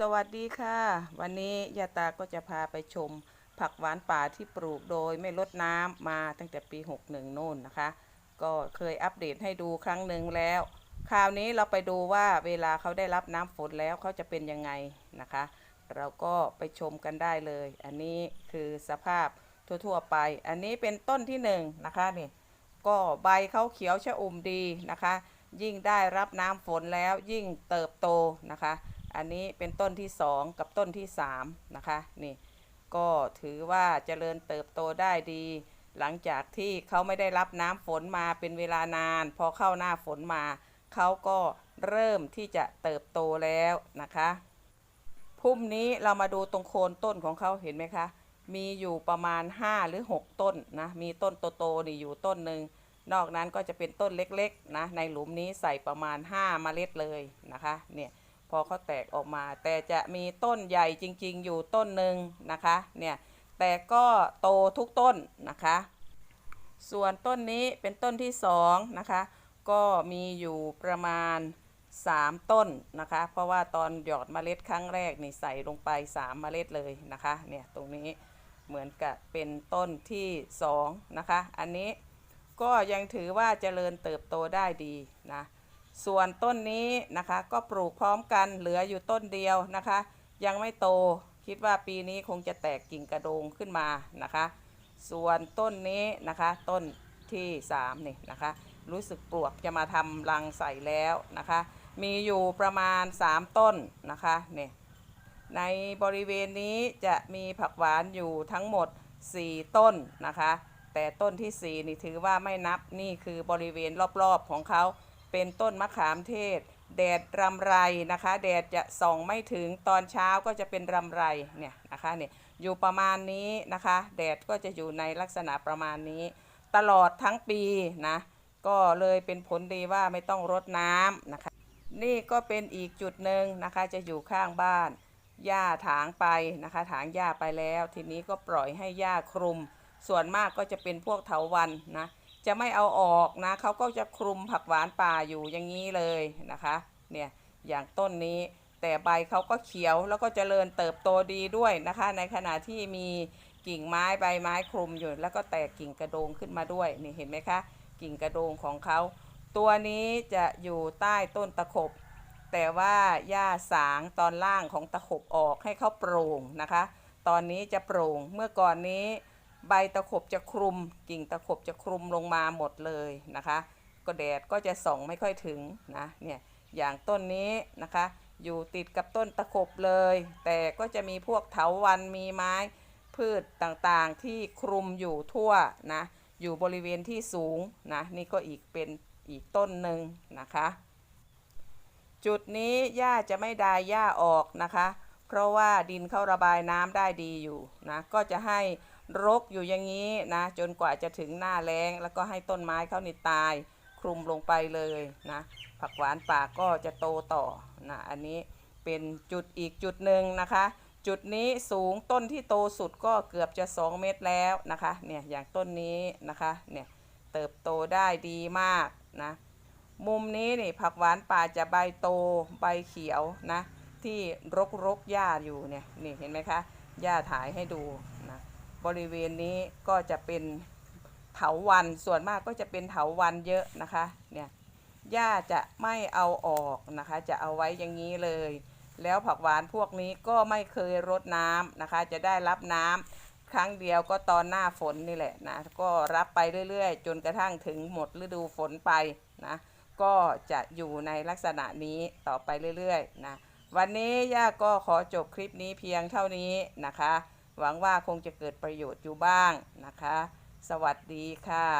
สวัสดีค่ะ วันนี้ยาตาก็จะพาไปชม ผักหวานป่าที่ปลูกโดยไม่ลดน้ำมาตั้งแต่ปี 61 โน่นนะคะ ก็เคยอัปเดตให้ดูครั้งหนึ่งแล้ว คราวนี้เราไปดูว่าเวลาเขาได้รับน้ำฝนแล้วเขาจะเป็นยังไงนะคะ เราก็ไปชมกันได้เลย อันนี้คือสภาพทั่วๆไป อันนี้เป็นต้นที่หนึ่งนะคะนี่ก็ใบเขาเขียวชะอุ่มดีนะคะ ยิ่งได้รับน้ำฝนแล้วยิ่งเติบโตนะคะ อันนี้เป็นต้นที่สองกับต้นที่สามนะคะ นี่ก็ถือว่าเจริญเติบโตได้ดี หลังจากที่เขาไม่ได้รับน้ำฝนมาเป็นเวลานาน พอเข้าหน้าฝนมา เขาก็เริ่มที่จะเติบโตแล้วนะคะพุ่มนี้เรามาดูตรงโคนต้นของเขาเห็นไหมคะ มีอยู่ประมาณ 5 หรือ 6 ต้นนะ มีต้นโตๆนี่อยู่ต้นหนึ่ง นอกนั้นก็จะเป็นต้นเล็กๆนะ ในหลุมนี้ใส่ประมาณ 5 เมล็ดเลยนะคะ เนี่ย พอเขาแตกออกมา แต่จะมีต้นใหญ่จริงๆ อยู่ต้นหนึ่งนะคะเนี่ยแต่ก็โตทุกต้นนะคะ ส่วนต้นนี้เป็นต้นที่สองนะคะก็มีอยู่ประมาณ 3 ต้นนะคะ เพราะว่าตอนหยอดเมล็ดครั้งแรกนี่ใส่ลงไป 3 เมล็ดเลยนะคะเนี่ยตรงนี้เหมือนกับเป็นต้นที่2นะคะ อันนี้ก็ยังถือว่าเจริญเติบโตได้ดีนะ ส่วนต้นนี้นะคะก็ปลูกพร้อมกันเหลืออยู่ต้นเดียวนะคะ ยังไม่โตคิดว่าปีนี้คงจะแตกกิ่งกระโดงขึ้นมานะคะ ส่วนต้นนี้นะคะ ต้นที่3นี่นะคะ รู้สึกปลวกจะมาทำรังใส่แล้วนะคะ มีอยู่ประมาณ 3 ต้นนะคะเนี่ยในบริเวณนี้จะมีผักหวานอยู่ทั้งหมด 4 ต้นนะคะ แต่ต้นที่ 4 นี่ถือว่าไม่นับนี่คือบริเวณรอบๆของเขา เป็นต้นมะขามเทศ แดดรำไรนะคะ แดดจะส่องไม่ถึงตอนเช้าก็จะเป็นรำไรเนี่ยนะคะเนี่ยอยู่ประมาณนี้นะคะ แดดก็จะอยู่ในลักษณะประมาณนี้ ตลอดทั้งปีนะก็เลยเป็นผลดีว่าไม่ต้องรดน้ำนะคะ นี่ก็เป็นอีกจุดหนึ่งนะคะ จะอยู่ข้างบ้านหญ้าถางไปนะคะ ถางหญ้าไปแล้ว ทีนี้ก็ปล่อยให้หญ้าคลุม ส่วนมากก็จะเป็นพวกเถาวันนะ จะไม่เอาออกนะเขาก็จะคลุมผักหวานป่าอยู่อย่างนี้เลยนะคะเนี่ยอย่างต้นนี้แต่ใบเขาก็เขียวแล้วก็เจริญเติบโตดีด้วยนะคะ ในขณะที่มีกิ่งไม้ใบไม้คลุมอยู่ แล้วก็แตกกิ่งกระโดงขึ้นมาด้วยนี่เห็นไหมคะ กิ่งกระโดงของเขาตัวนี้จะอยู่ใต้ต้นตะขบ แต่ว่าหญ้าสางตอนล่างของตะขบออกให้เขาโปร่งนะคะ ตอนนี้จะโปร่งเมื่อก่อนนี้ ใบตะขบจะคลุมกิ่งตะขบจะคลุมลงมาหมดเลยนะคะ ก็แดดก็จะส่องไม่ค่อยถึงนะเนี่ยอย่างต้นนี้นะคะ อยู่ติดกับต้นตะขบเลย แต่ก็จะมีพวกเถาวันมีไม้พืชต่างๆที่คลุมอยู่ทั่วนะอยู่บริเวณที่สูงนะนี่ก็อีกเป็นอีกต้นหนึ่งนะคะ จุดนี้หญ้าจะไม่ดายหญ้าออกนะคะ เพราะว่าดินเข้าระบายน้ำได้ดีอยู่นะก็จะให้รกอยู่อย่างนี้นะจนกว่าจะถึงหน้าแล้ง แล้วก็ให้ต้นไม้เขานี่ตายคลุมลงไปเลยนะผักหวานป่าก็จะโตต่อนะอันนี้เป็นจุดอีกจุดหนึ่งนะคะ จุดนี้สูงต้นที่โตสุดก็เกือบจะ 2 เมตรแล้วนะคะเนี่ยอย่างต้นนี้นะคะเนี่ยเติบโตได้ดีมากนะมุมนี้นี่ผักหวานป่าจะใบโตใบเขียวนะ ที่รกรกหญ้าอยู่เนี่ยนี่เห็นไหมคะหญ้าถ่ายให้ดูนะบริเวณนี้ก็จะเป็นเถาวันส่วนมากก็จะเป็นเถาวันเยอะนะคะเนี่ยหญ้าจะไม่เอาออกนะคะ จะเอาไว้อย่างนี้เลย แล้วผักหวานพวกนี้ก็ไม่เคยรดน้ำนะคะ จะได้รับน้ำครั้งเดียวก็ตอนหน้าฝนนี่แหละนะก็รับไปเรื่อยๆ จนกระทั่งถึงหมดฤดูฝนไปนะก็จะอยู่ในลักษณะนี้ต่อไปเรื่อยๆนะ วันนี้ย่าก็ขอจบคลิปนี้เพียงเท่านี้นะคะ หวังว่าคงจะเกิดประโยชน์อยู่บ้างนะคะ สวัสดีค่ะ